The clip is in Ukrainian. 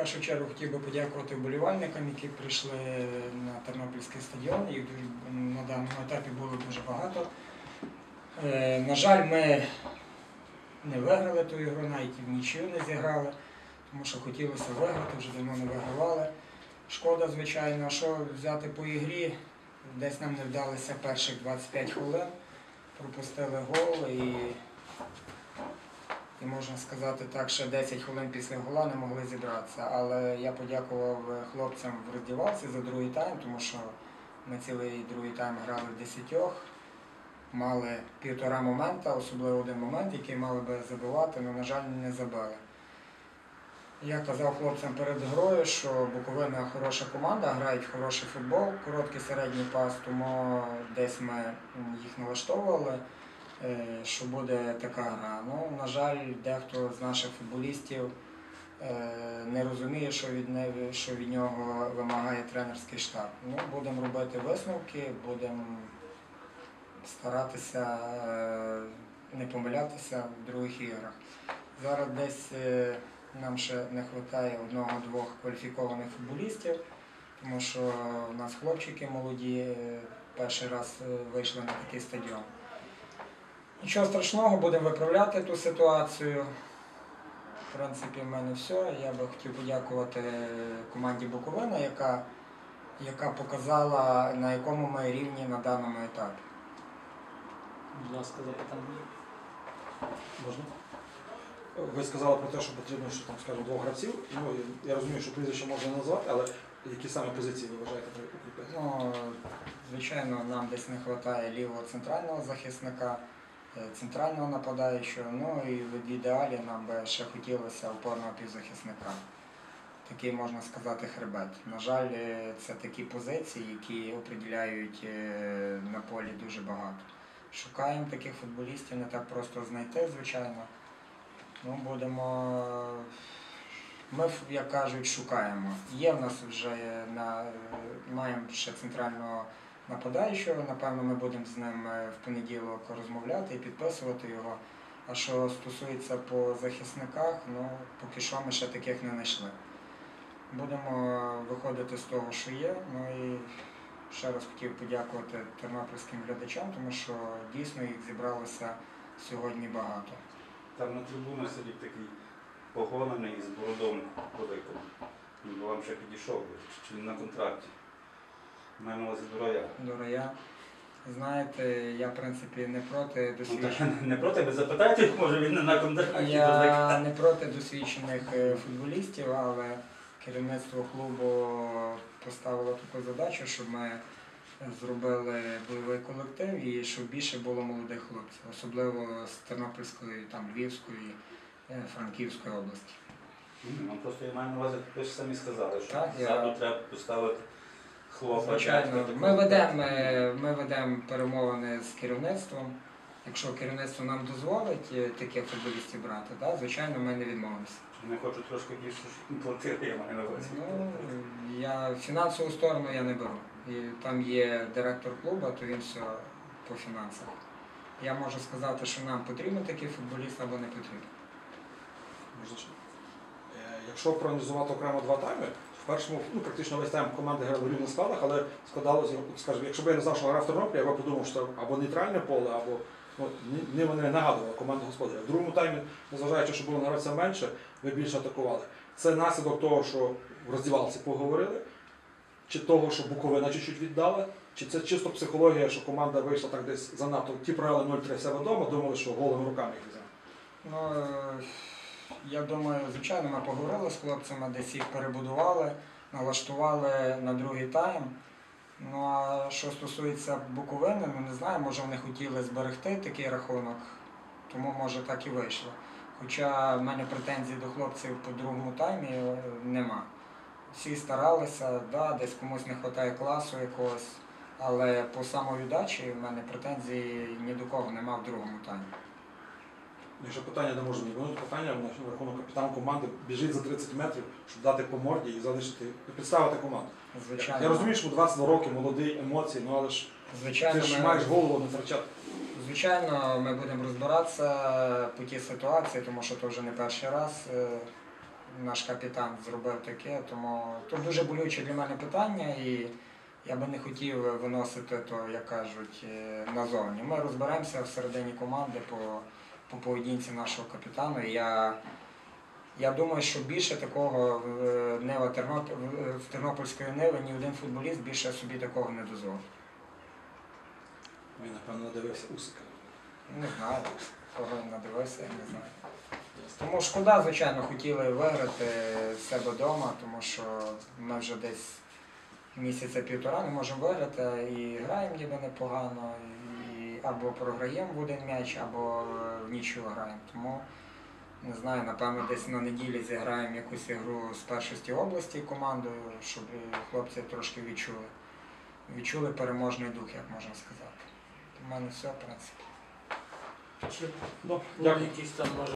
першу чергу хотів би подякувати вболівальникам, які прийшли на Тернопільський стадіон. Їх на даному етапі було дуже багато. Е, На жаль, ми не виграли ту ігру, навіть нічию не зіграли, тому що хотілося виграти, вже давно не вигравали. Шкода, звичайно, що взяти по ігрі. Десь нам не вдалося перших 25 хвилин, пропустили гол і і можна сказати так, ще 10 хвилин після гола не могли зібратися. Але я подякував хлопцям в роздівалці за другий тайм, тому що ми цілий другий тайм грали в десятьох. Мали півтора момента, особливо один момент, який мали би забивати, але, на жаль, не забили. Я казав хлопцям перед грою, що Буковина хороша команда, грають хороший футбол, короткий середній пас, тому десь ми їх налаштовували що буде така гра. Ну, на жаль, дехто з наших футболістів е, не розуміє, що від, не- що від нього вимагає тренерський штаб. Ну, будемо робити висновки, будемо старатися е, не помилятися в других іграх. Зараз десь е, нам ще не вистачає одного-двох кваліфікованих футболістів, тому що у нас хлопчики молоді е, перший раз е, вийшли на такий стадіон. Нічого страшного, будемо виправляти ту ситуацію. В принципі, в мене все. Я би хотів подякувати команді Буковина, яка, яка показала, на якому ми рівні на даному етапі. Будь ласка, запитання. Можна? Ви сказали про те, що потрібно що там, скажімо, двох гравців. Ну, я розумію, що прізвище можна назвати, але які саме позиції ви вважаєте? Ну, звичайно, нам десь не вистачає лівого центрального захисника, центрального нападаючого. Ну і в ідеалі нам би ще хотілося опорного півзахисника. Такий, можна сказати, хребет. На жаль, е, це такі позиції, які определяють е, на полі дуже багато. Шукаємо таких футболістів, не так просто знайти, звичайно. Ну, будемо. Ми, як кажуть, шукаємо. Є в нас вже на маємо ще центрального нападаючого. Напевно, ми будемо з ним е, в понеділок розмовляти і підписувати його. А що стосується по захисниках, ну поки що ми ще таких не знайшли. Будемо виходити з того, що є. Ну і ще раз хотів подякувати тернопільським глядачам, тому що дійсно їх зібралося сьогодні багато. Там на трибунах сидить такий погонений з бородом великим. Він вам ще підійшов, чи на контракті. Маю на увазі до роя. Дороя. Знаєте, я в принципі не проти Ну, досвідчених. Не проти, ви запитайте, може він не на контракті. Я не проти досвідчених е, футболістів, але керівництво клубу поставило таку задачу, щоб ми зробили бойовий колектив і щоб більше було молодих хлопців, особливо з Тернопільської, там, Львівської, е, Франківської області. Ну, просто я маю на увазі, ви ж самі сказали, що Так, я- треба поставити Звичайно, ми ведемо, е, ми ведемо перемовини з керівництвом. Якщо керівництво нам дозволить е, таких футболістів брати, да, звичайно, ми не відмовимося. Не хочу трошки більше платити, я маю на увазі. Ну, я фінансову сторону я не беру. І там є директор клубу, то він все по фінансах. Я можу сказати, що нам потрібен такий футболіст або не потрібен. Е, Якщо проаналізувати окремо два тайми, першому ну, практично весь тайм команди грали в рівних складах, але складалося, скажімо, якщо б я не знав, що грав в Тернополі, я б подумав, що це або нейтральне поле, або ну, не нагадувала команда господаря. В другому таймі, незважаючи, що було гравця менше, ви більше атакували. Це наслідок того, що в роздівалці поговорили, чи того, що Буковина чуть-чуть віддала, чи це чисто психологія, що команда вийшла так десь занадто. Ті програли 0-3 в себе вдома, думали, що голими руками їх візьмемо. Я думаю, звичайно, ми поговорили з хлопцями, десь їх перебудували, налаштували на другий тайм. Ну а що стосується Буковини, ну не знаю, може вони хотіли зберегти такий рахунок, тому може так і вийшло. Хоча в мене претензій до хлопців по другому таймі нема. Всі старалися, да, десь комусь не вистачає класу якогось, але по самовіддачі в мене претензій ні до кого нема в другому таймі. Якщо питання не може не питання на рахунок капітан команди біжить за 30 метрів, щоб дати по морді і залишити і підставити команду. Звичайно. Я розумію, що 22 роки, молодий, емоції, ну але ж Звичайно, ти ж ми- маєш голову не втрачати. Звичайно, ми будемо розбиратися по тій ситуації, тому що це вже не перший раз. Е, наш капітан зробив таке, тому то дуже болюче для мене питання, і я би не хотів виносити то, як кажуть, е, назовні. Ми розберемося всередині команди по, по поведінці нашого капітана. Я, я думаю, що більше такого в в- Тернопільської Ниви ні один футболіст більше собі такого не дозволить. Він, напевно, надивився Усика. Не знаю, кого він надивився, я не знаю. Тому шкода, звичайно, хотіли виграти в себе вдома, тому що ми вже десь місяця півтора не можемо виграти і граємо ніби непогано, і або програємо в один м'яч, або в нічого граємо. Тому не знаю, напевно, десь на неділі зіграємо якусь ігру з першості області командою, щоб хлопці трошки відчули. Відчули переможний дух, як можна сказати. У мене все, в принципі. Добре, Ну, дякую. якісь там може